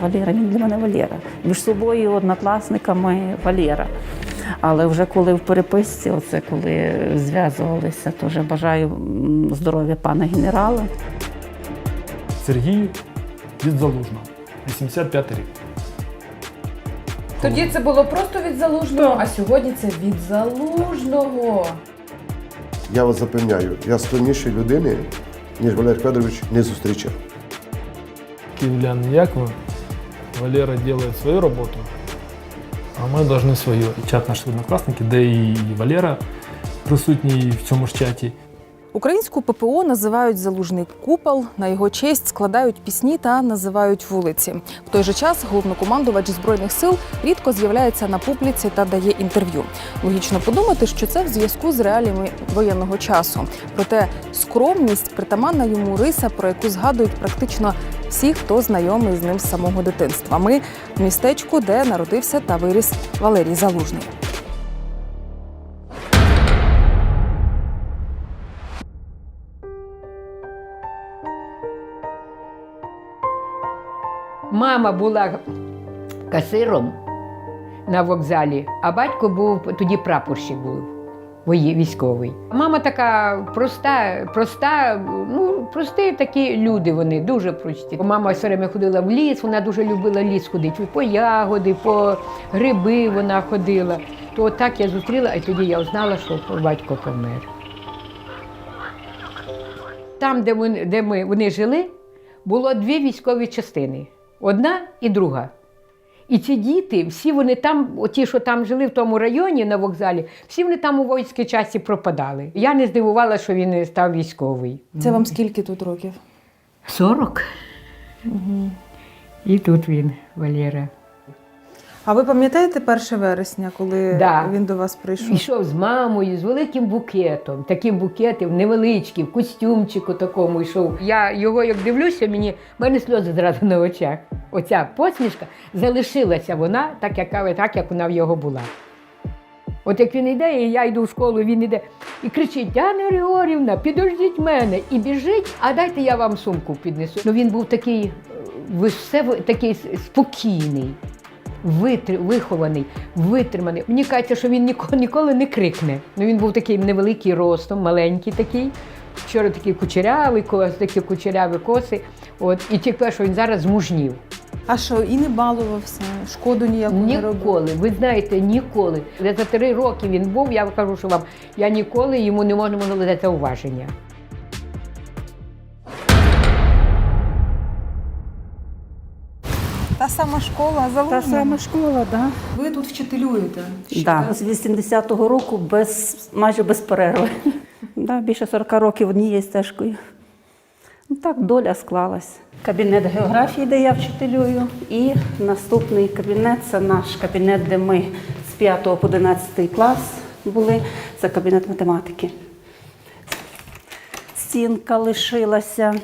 Валера, він для мене Валера. Між собою, однокласниками Валера. Але вже коли в переписці, оце коли зв'язувалися, то вже бажаю здоров'я пана генерала. Сергій від Залужного, 85 рік. Тоді це було просто від залужного, а сьогодні це від залужного. Я вас запевняю, я сильнішої людини, ніж Валерій Федорович, не зустрічав. Киевляне, як ви? Валера делает свою роботу, а ми повинні свою. Чат наші однокласники, де і Валера присутній в цьому ж чаті. Українську ППО називають залужний купол. На його честь складають пісні та називають вулиці. В той же час головнокомандувач збройних сил рідко з'являється на публіці та дає інтерв'ю. Логічно подумати, що це в зв'язку з реаліями воєнного часу. Проте скромність притаманна йому риса, про яку згадують практично всі, хто знайомий з ним з самого дитинства. Ми в містечку, де народився та виріс Валерій Залужний. Мама була касиром на вокзалі, а батько був тоді прапорщик був. Військовий. Мама така проста, проста, ну прості такі люди. Вони дуже прості. Мама все время ходила в ліс, вона дуже любила ліс ходити. По ягоди, по гриби вона ходила. То так я зустріла, і тоді я узнала, що батько помер. Там, де вони, де ми, вони жили, було дві військові частини: одна і друга. І ці діти, всі вони там, ті, що там жили в тому районі на вокзалі, всі вони там у воїнській часі пропадали. Я не здивувала, що він став військовий. Це вам скільки тут років? 40. І тут він, Валера. А ви пам'ятаєте 1 вересня, коли Да. він до вас прийшов? Йшов з мамою, з великим букетом, таким букетом, невеличким, в костюмчику такому йшов. Я його як дивлюся, мені в мене сльози зразу на очах. Оця посмішка залишилася вона, так як, так, як вона в його була. От як він йде, і я йду в школу, він йде і кричить: Діана Григорівна, підождіть мене! І біжить, а дайте я вам сумку піднесу. Ну він був такий, е, ви все такий спокійний, витр, вихований, витриманий. Мені кажеться, що він ніколи, ніколи не крикне. Ну він був такий невеликий ростом, маленький такий. Вчора такий кучерявий, такі кучеряві коси. От, і тільки що він зараз змужнів. А що, і не балувався, шкоду ніяку не робив? Ніколи, ви знаєте, ніколи. За три роки він був, я кажу, що вам я ніколи йому не можу дати зауваження. Сама школа, Та залужна. сама школа, так. Ви тут вчителюєте. Да. З 80-го року без, майже без перерви. Да, більше 40 років однією стежкою. Ну, так доля склалась. Кабінет географії, де я вчителюю, і наступний кабінет це наш кабінет, де ми з 5 по 11 клас були. Це кабінет математики. Стінка лишилася,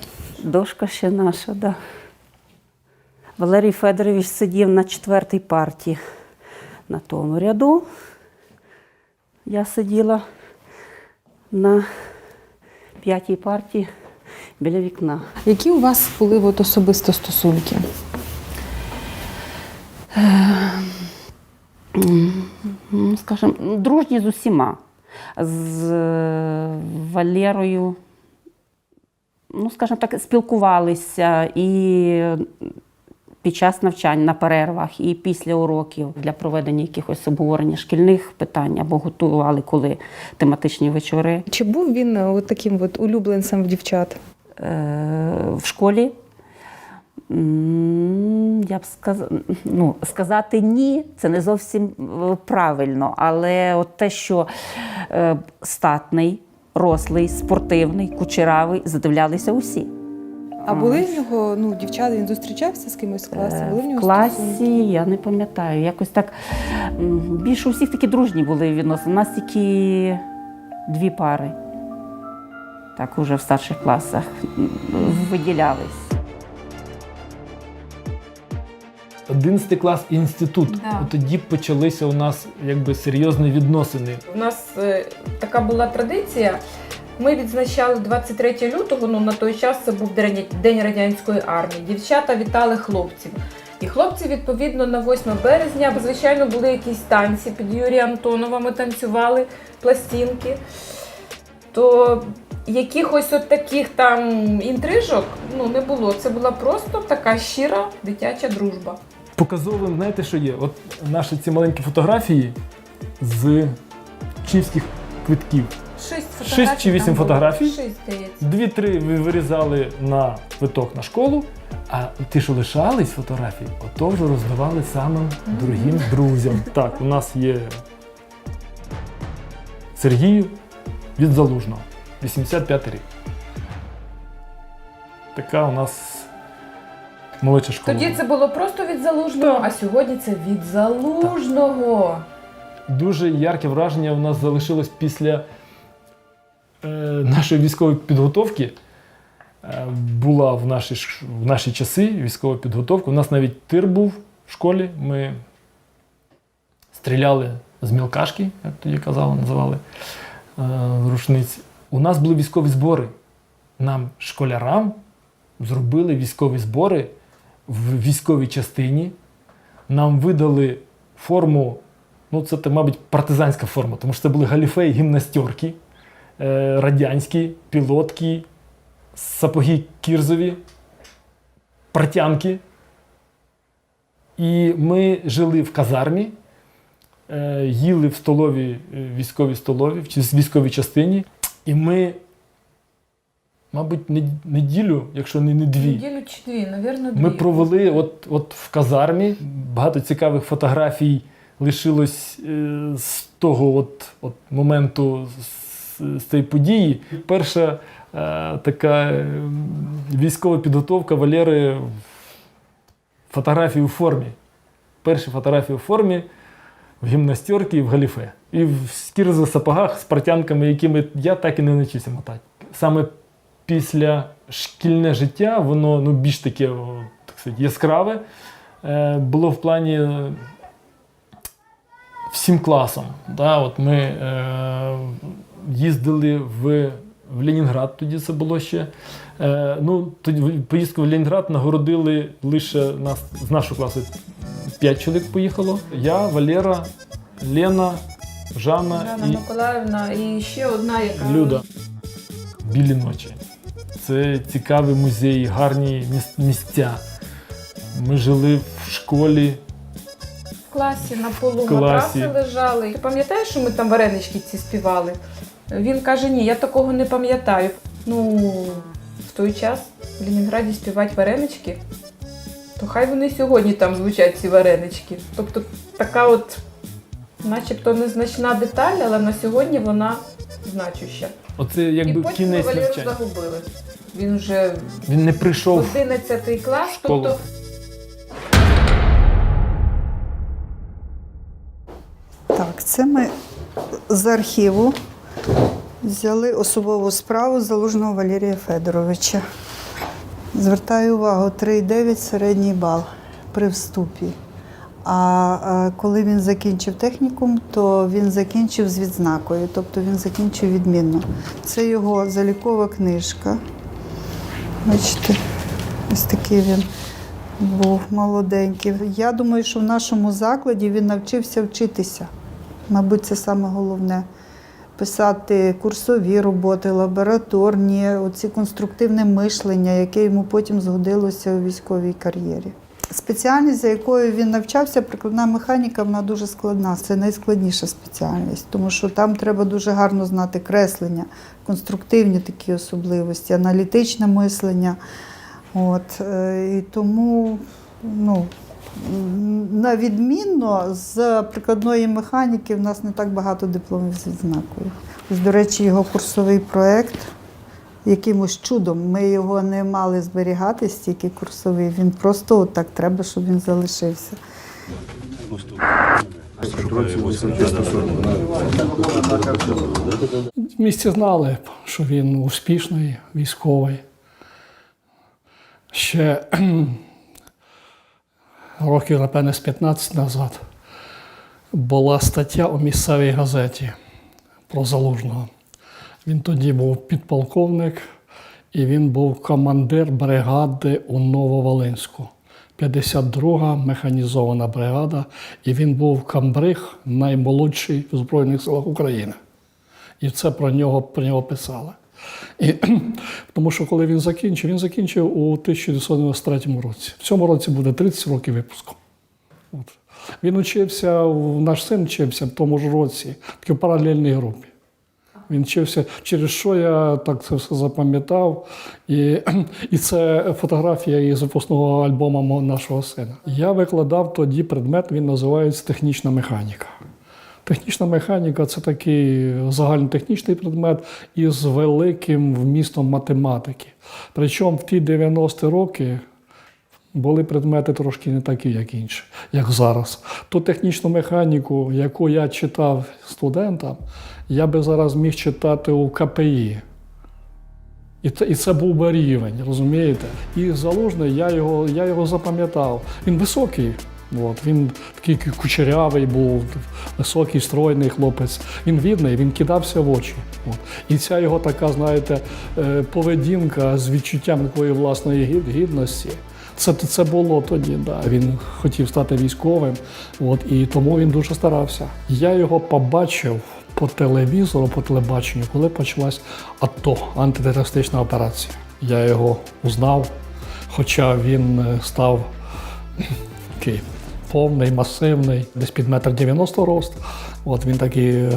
дошка ще наша. Да. Валерій Федорович сидів на четвертій парті на тому ряду. Я сиділа на п'ятій парті біля вікна. Які у вас були от особисто стосунки? Ну, скажімо, дружні з усіма. З е, Валерою, ну, скажімо так, спілкувалися і під час навчань на перервах, і після уроків для проведення якихось обговорення шкільних питань або готували коли тематичні вечори. Чи був він е, от таким от улюбленцем в дівчат? Е, в школі. Я б сказала, ну, сказати ні, це не зовсім е, правильно, але от те, що статний, рослий, спортивний, кучеравий, задивлялися усі. А були в нього ну, дівчата, він зустрічався з кимось в класі? Е, Були в В нього класі стосунки? я не пам'ятаю. Якось так більше у всіх такі дружні були відносини. У нас тільки дві пари. Так, уже в старших класах виділялись. 11 клас інститут. Да. Тоді почалися у нас якби серйозні відносини. У нас е, така була традиція. Ми відзначали 23 лютого, ну на той час це був День радянської армії. Дівчата вітали хлопців. І хлопці, відповідно, на 8 березня, звичайно, були якісь танці під Юрія Антонова. Ми танцювали пластинки. То якихось от таких там інтрижок ну, не було. Це була просто така щира дитяча дружба. Показовим, знаєте, що є? От наші ці маленькі фотографії з чівських квитків. Шість фотографій. Шість чи вісім фотографій? Шість, здається. Дві-три ви вирізали на квиток на школу, а ті, що лишались фотографії, ото вже роздавали самим дорогим друзям. Так, у нас є Сергію від Залужного, 85 рік. Така у нас молодша школа. Тоді це було просто від залужного, а сьогодні це від залужного. Дуже ярке враження у нас залишилось після нашої військової підготовки. Е, була в наші, в наші часи військова підготовка. У нас навіть тир був в школі. Ми стріляли з мілкашки, як тоді казали, називали е, рушниці. У нас були військові збори. Нам, школярам, зробили військові збори в військовій частині. Нам видали форму Ну, це, мабуть, партизанська форма, тому що це були галіфеї гімнастерки, е, радянські, пілотки, сапоги кірзові, партянки. І ми жили в казармі, е, їли в столові, е, військовій столові, в військовій частині. І ми, мабуть, неділю, якщо не, не дві. Неділю чи дві, навірно, дві. Ми провели от, от в казармі. Багато цікавих фотографій лишилось е, з того от, от моменту, з, цієї події. Перша е, така військова підготовка Валери фотографії у формі. Перші фотографії у формі в гімнастерці і в галіфе. І в скірзових сапогах з партянками, якими я так і не навчився мотати. Саме після шкільне життя, воно ну, більш таке так сказати, яскраве. Е, було в плані е, всім класом. Да, от ми їздили в, в Ленінград, тоді це було ще. Е, ну, тоді поїздку в Ленінград нагородили лише нас, з нашого класу 5 чоловік поїхало. Я, Валера, Лена, Жанна Жанна і Миколаївна і ще одна, яка Люда. Білі ночі. Це цікаві музеї, гарні місця. Ми жили в школі. в класі на полу В класі. матраси лежали. Ти пам'ятаєш, що ми там варенички ці співали? Він каже: ні, я такого не пам'ятаю. Ну, в той час в Ленінграді співати варенички, то хай вони сьогодні там звучать ці варенички. Тобто така от, начебто незначна деталь, але на сьогодні вона значуща. Оце І якби потім ми кінець Валеру навчання. загубили. Він вже Він не прийшов. 11 клас, школу. тобто Так, це ми з архіву взяли особову справу залужного Валерія Федоровича. Звертаю увагу, 3,9 середній бал при вступі. А е, коли він закінчив технікум, то він закінчив з відзнакою, тобто він закінчив відмінно. Це його залікова книжка. Бачите, ось такий він був молоденький. Я думаю, що в нашому закладі він навчився вчитися. Мабуть, це саме головне. Писати курсові роботи, лабораторні, оці конструктивне мишлення, яке йому потім згодилося у військовій кар'єрі. Спеціальність, за якою він навчався, прикладна механіка, вона дуже складна. Це найскладніша спеціальність, тому що там треба дуже гарно знати креслення, конструктивні такі особливості, аналітичне мислення. От, е, і тому, ну, на відмінно з прикладної механіки в нас не так багато дипломів з відзнакою. Ось, до речі, його курсовий проєкт. Якимось чудом ми його не мали зберігати стільки курсовий. Він просто от так треба, щоб він залишився. В місті знали, що він успішний військовий. Ще років, напевне, з 15 назад була стаття у місцевій газеті про залужного. Він тоді був підполковник і він був командир бригади у Нововолинську. 52 механізована бригада, і він був камбриг наймолодший в Збройних силах України. І це про нього, про нього писали. І, тому що коли він закінчив, він закінчив у 1993 році. В цьому році буде 30 років випуску. От. Він учився, наш син вчився в тому ж році, тільки в паралельній групі. Він вчився, через що я так це все запам'ятав. І, і це фотографія із випускного альбому нашого сина. Я викладав тоді предмет, він називається технічна механіка. Технічна механіка це такий загальнотехнічний предмет із великим вмістом математики. Причому в ті 90-ті роки були предмети трошки не такі, як інші, як зараз. Ту технічну механіку, яку я читав студентам, я би зараз міг читати у КПІ. І це, і це був би рівень, розумієте? І залужний, я його, я його запам'ятав. Він високий. От, він такий кучерявий був, високий, стройний хлопець. Він відний, він кидався в очі. От. І ця його така, знаєте, е, поведінка з відчуттям такої власної гідності. Це, це було тоді, да. Він хотів стати військовим, от, і тому він дуже старався. Я його побачив по телевізору, по телебаченню, коли почалась АТО, антитерористична операція. Я його узнав, хоча він е, став такий повний, масивний, десь під метр дев'яносто рост. От він такий е,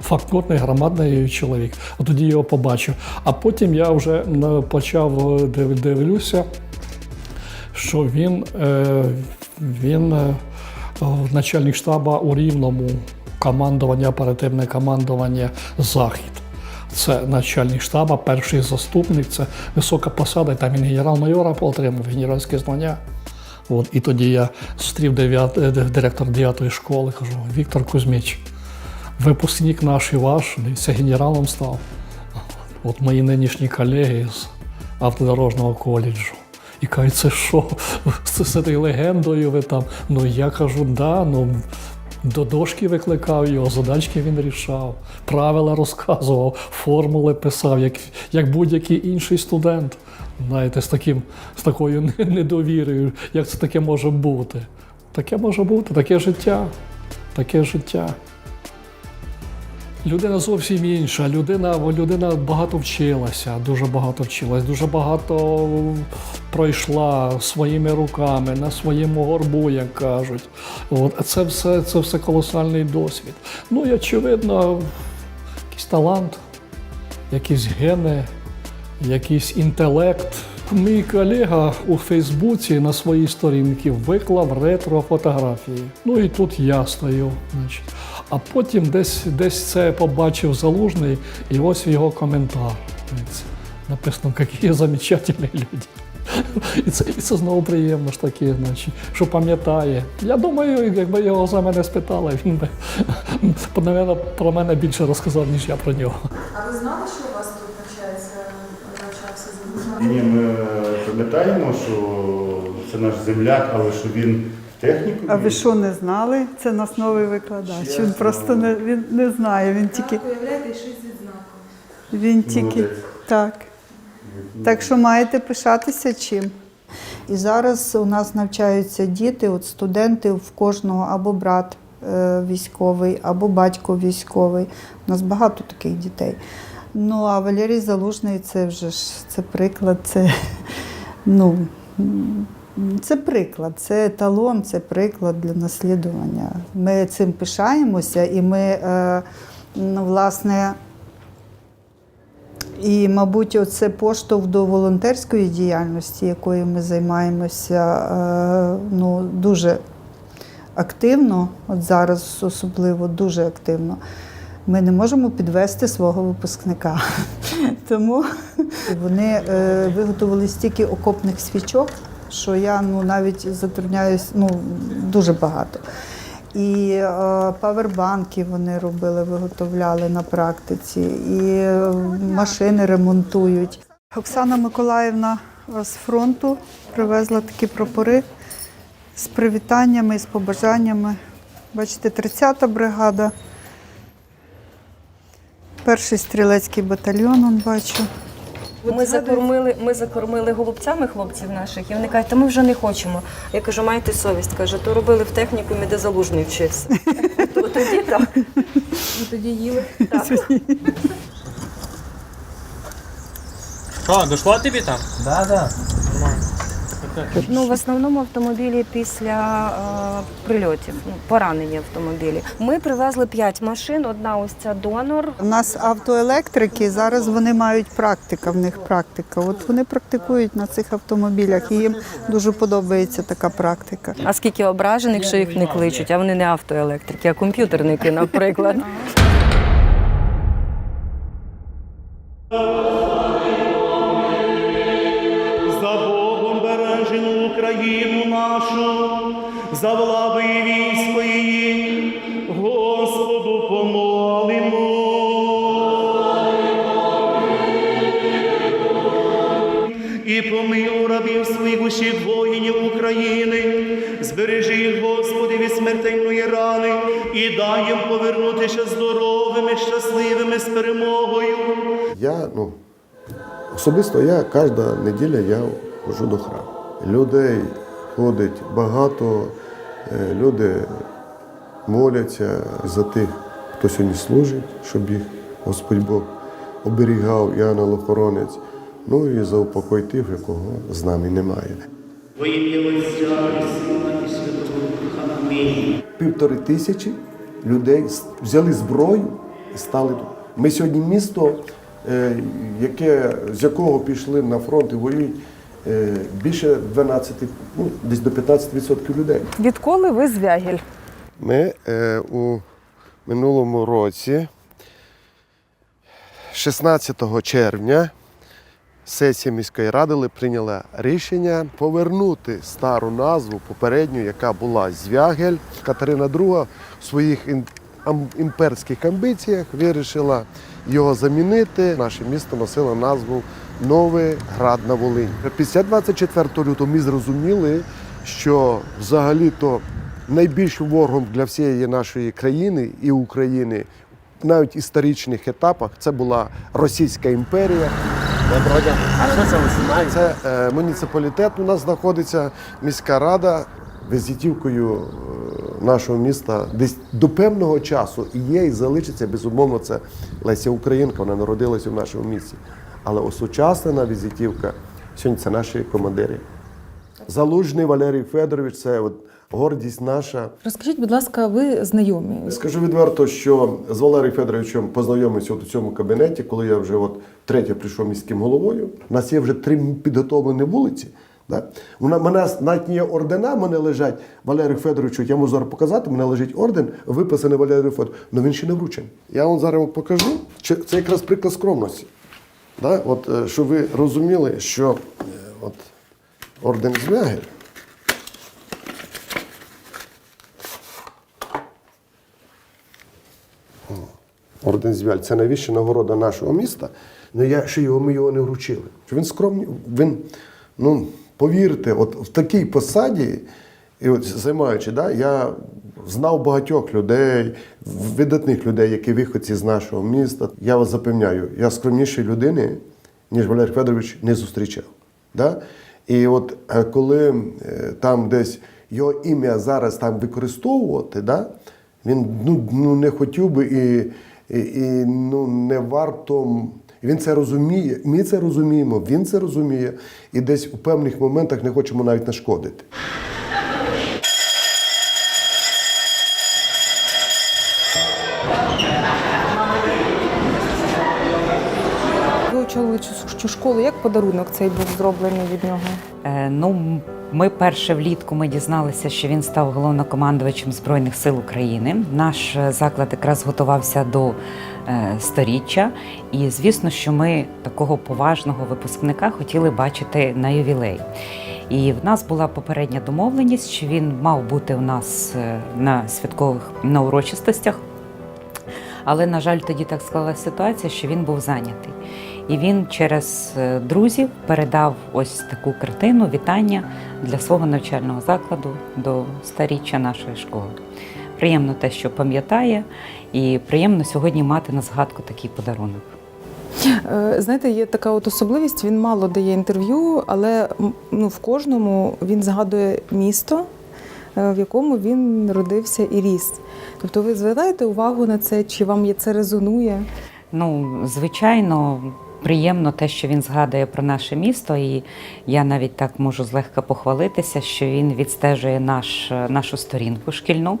фактурний, громадний чоловік. От тоді його побачив. А потім я вже почав е, дивлюся, що він, е, він начальник штаба у Рівному командування, оперативне командування Захід. Це начальник штаба, перший заступник, це висока посада, там він генерал-майора отримав генеральське звання. От, і тоді я зустрів е, директор 9-ї школи, кажу, Віктор Кузьміч, випускник наш і ваш, дивіться, генералом став. От мої нинішні колеги з автодорожнього коледжу. І кажуть, це що? Це з цією легендою ви там. Ну я кажу, да, ну до дошки викликав його, задачки він рішав, правила розказував, формули писав, як, як будь-який інший студент. Знаєте, з, таким, з такою недовірою, як це таке може бути. Таке може бути, таке життя, таке життя. Людина зовсім інша. Людина, людина багато вчилася, дуже багато вчилась, дуже багато пройшла своїми руками, на своєму горбу, як кажуть. От. Це все, це все колосальний досвід. Ну і очевидно, якийсь талант, якісь гени, якийсь інтелект. Мій колега у Фейсбуці на своїй сторінці виклав ретро-фотографії. Ну і тут я стою. Значить. А потім десь, десь це побачив залужний, і ось його коментар. Написано, які замечательні люди. І це, і це знову приємно ж таке, значить, що пам'ятає. Я думаю, якби його за мене спитали, він би напевно, про мене більше розказав, ніж я про нього. А ви знали, що у вас тут навчається, навчався залужний? Ні, ми пам'ятаємо, що це наш земляк, але що він в техніку. А ви що не знали? Це нас новий викладач. Він просто не, він не знає. Він тільки, Уявляєте, щось зі знаком. він тільки так. Так що маєте пишатися чим. І зараз у нас навчаються діти, от студенти в кожного або брат е, військовий, або батько військовий. У нас багато таких дітей. Ну а Валерій Залужний це вже ж це приклад, це ну. Це приклад, це еталон, це приклад для наслідування. Ми цим пишаємося, і ми, е, ну, власне, і, мабуть, оце поштовх до волонтерської діяльності, якою ми займаємося е, ну, дуже активно, от зараз особливо дуже активно. Ми не можемо підвести свого випускника. Тому вони е, виготовили стільки окопних свічок, що я ну, навіть затрудняюсь ну, дуже багато. І е, павербанки вони робили, виготовляли на практиці, і е, машини ремонтують. Оксана Миколаївна е, з фронту привезла такі прапори з привітаннями, з побажаннями. Бачите, 30-та бригада. Перший стрілецький батальйон, он бачу. Ми закормили, ми закормили голубцями хлопців наших, і вони кажуть, та ми вже не хочемо. Я кажу, майте совість. Каже, то робили в технікумі, де залужний вчився. То Тоді так. Тоді їли. так. Що, дошло тобі там? Да, да. Ну, в основному автомобілі після е, прильотів, ну, поранені автомобілі. Ми привезли п'ять машин. Одна ось ця донор. У нас автоелектрики, зараз вони мають практика, в них практика. От вони практикують на цих автомобілях, і їм дуже подобається така практика. А скільки ображених, що їх не кличуть, а вони не автоелектрики, а комп'ютерники, наприклад. нашу, за владу і військо її, Господу помолимо. І помилуй рабів своїх усіх воїнів України, збережи їх, Господи, від смертельної рани і дай їм повернутися здоровими, щасливими з перемогою. Я, ну, особисто я кожна неділя я ходжу до храму. Людей ходить багато, е, люди моляться за тих, хто сьогодні служить, щоб їх Господь Бог оберігав і ангел-охоронець. Ну і за упокой тих, якого з нами немає. Во ім'я і Святого Духа. Амінь. Півтори тисячі людей взяли зброю і стали тут. Ми сьогодні місто, е, яке, з якого пішли на фронт і воюють більше 12, ну, десь до 15% людей. Відколи ви звягіль? Ми е, у минулому році, 16 червня, сесія міської ради прийняла рішення повернути стару назву попередню, яка була Звягель. Катерина II в своїх імперських амбіціях вирішила його замінити. Наше місто носило назву Новий Град на Волині. Після 24 лютого ми зрозуміли, що взагалі-то найбільшим ворогом для всієї нашої країни і України навіть історичних етапах це була Російська імперія. Доброго дня. А що це ви? Це е, муніципалітет. У нас знаходиться міська рада візитівкою е, нашого міста. Десь до певного часу і є, і залишиться. Безумовно, це Леся Українка. Вона народилася в нашому місті. Але осучаснена візитівка сьогодні це наші командири. Залужний Валерій Федорович це от гордість наша. Розкажіть, будь ласка, ви знайомі? Скажу відверто, що з Валерієм Федоровичем познайомився от у цьому кабінеті, коли я вже от третє прийшов міським головою. У нас є вже три підготовлені вулиці. Да? У на- мене навіть є ордена, мене лежать Валерію Федоровичу, я можу зараз показати, мене лежить орден, виписаний Валерію Федоровичу, але він ще не вручений. Я вам зараз покажу. Це якраз приклад скромності. Да? От, е, щоб ви розуміли, що е, от, орден Звягель. Орден Звяль це найвища нагорода нашого міста. але я ще його ми його не вручили. Він скромний, він, ну, повірте, от в такій посаді, і от займаючи, да, я знав багатьох людей, видатних людей, які виходці з нашого міста. Я вас запевняю, я скромнішої людини, ніж Валерій Федорович, не зустрічав. Да? І от е, коли е, там десь його ім'я зараз там використовувати, да? він ну, ну, не хотів би і, і, і ну, не варто. Він це розуміє, ми це розуміємо, він це розуміє, і десь у певних моментах не хочемо навіть нашкодити. Цю школу. Як подарунок цей був зроблений від нього? Е, Ну, ми перше влітку ми дізналися, що він став головнокомандувачем Збройних сил України. Наш е, заклад якраз готувався до е, сторіччя, і звісно, що ми такого поважного випускника хотіли бачити на ювілей. І в нас була попередня домовленість, що він мав бути у нас е, на святкових на урочистостях. Але, на жаль, тоді так склалася ситуація, що він був зайнятий. І він через е, друзів передав ось таку картину вітання для свого навчального закладу до старіччя нашої школи. Приємно те, що пам'ятає, і приємно сьогодні мати на згадку такий подарунок. Е, Знаєте, є така от особливість, він мало дає інтерв'ю, але ну, в кожному він згадує місто, е, в якому він народився і ріс. Тобто ви звертаєте увагу на це, чи вам є це резонує? Ну, звичайно, приємно те, що він згадує про наше місто, і я навіть так можу злегка похвалитися, що він відстежує наш, нашу сторінку шкільну.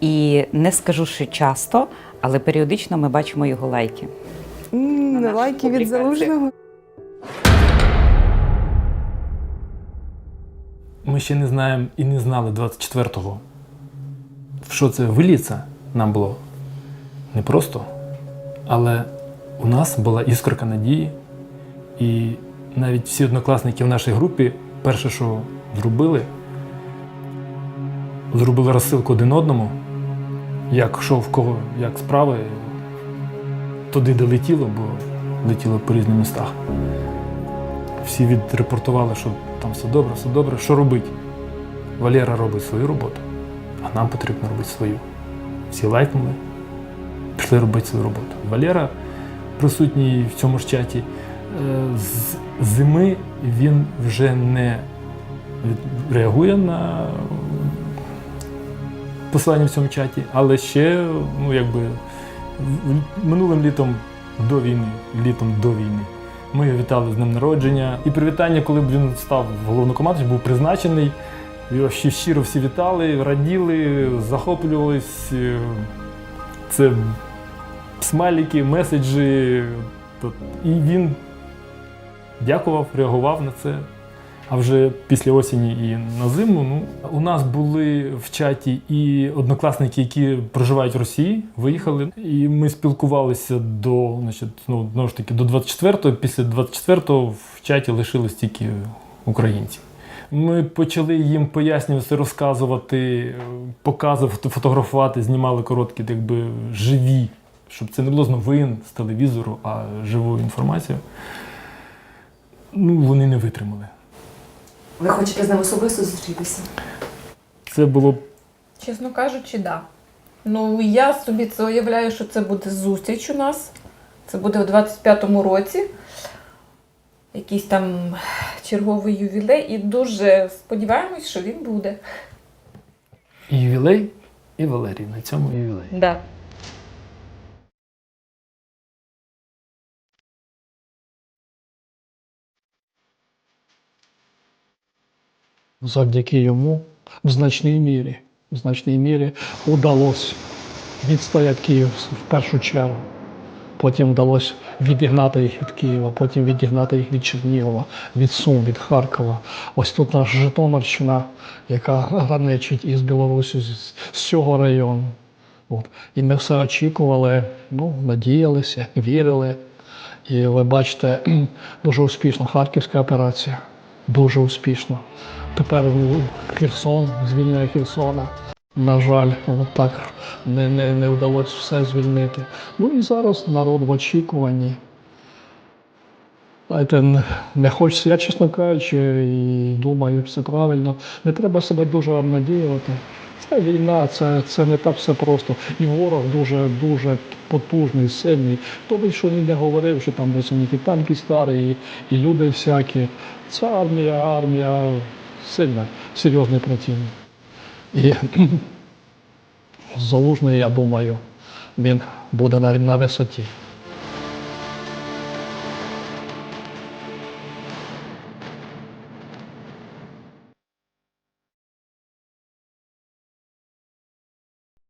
І не скажу, що часто, але періодично ми бачимо його лайки. М, На лайки від залужного. Ми ще не знаємо і не знали 24-го, в що це виліться нам було непросто, але у нас була іскорка надії, і навіть всі однокласники в нашій групі перше, що зробили, зробили розсилку один одному, як що в кого, як справи, туди де летіло, бо летіло по різним містах. Всі відрепортували, що там все добре, все добре. Що робити? Валера робить свою роботу, а нам потрібно робити свою. Всі лайкнули, пішли робити свою роботу. Валера присутній в цьому ж чаті. е, З зими він вже не реагує на посилання в цьому чаті, але ще, ну якби минулим літом до війни, літом до війни. Ми його вітали з днем народження. І привітання, коли б він став головнокомандуючим, був призначений. Його ще щиро всі вітали, раділи, захоплювались. Е, Це смайлики, меседжі. І він дякував, реагував на це. А вже після осені і на зиму ну, у нас були в чаті і однокласники, які проживають в Росії, виїхали. І ми спілкувалися до, значить, ну, знову ж таки, до 24-го. Після 24-го в чаті лишились тільки українці. Ми почали їм пояснювати, розказувати, показувати, фотографувати, знімали короткі, якби живі, щоб це не було з новин, з телевізору, а живу інформацію. Ну, вони не витримали. Ви хочете з ним особисто зустрітися? Це було Чесно кажучи, да. Ну, я собі це уявляю, що це буде зустріч у нас. Це буде у 25-му році. Якийсь там черговий ювілей. І дуже сподіваємось, що він буде. і ювілей, і Валерій на цьому ювілеї. Да. Завдяки йому в значній мірі, в значній мірі удалося відстояти Київ в першу чергу. Потім вдалося відігнати їх від Києва, потім відігнати їх від Чернігова, від Сум, від Харкова. Ось тут наша Житомирщина, яка граничить із Білорусі, з, цього району. От. І ми все очікували, ну, надіялися, вірили. І ви бачите, дуже успішна харківська операція. Дуже успішно. Тепер Херсон, звільнення Херсона. На жаль, так не, не, не вдалося все звільнити. Ну і зараз народ в очікуванні. Знаєте, не- хочеться, я, чесно кажучи, і думаю, все правильно. Не треба себе дуже обнадіювати. Це війна, це, це не так все просто. І ворог дуже дуже потужний, сильний. Хто би що не говорив, що там десь у них і танки старі, і, і люди всякі. Це армія, армія серйозний противник. І залужний, я думаю, він буде на висоті.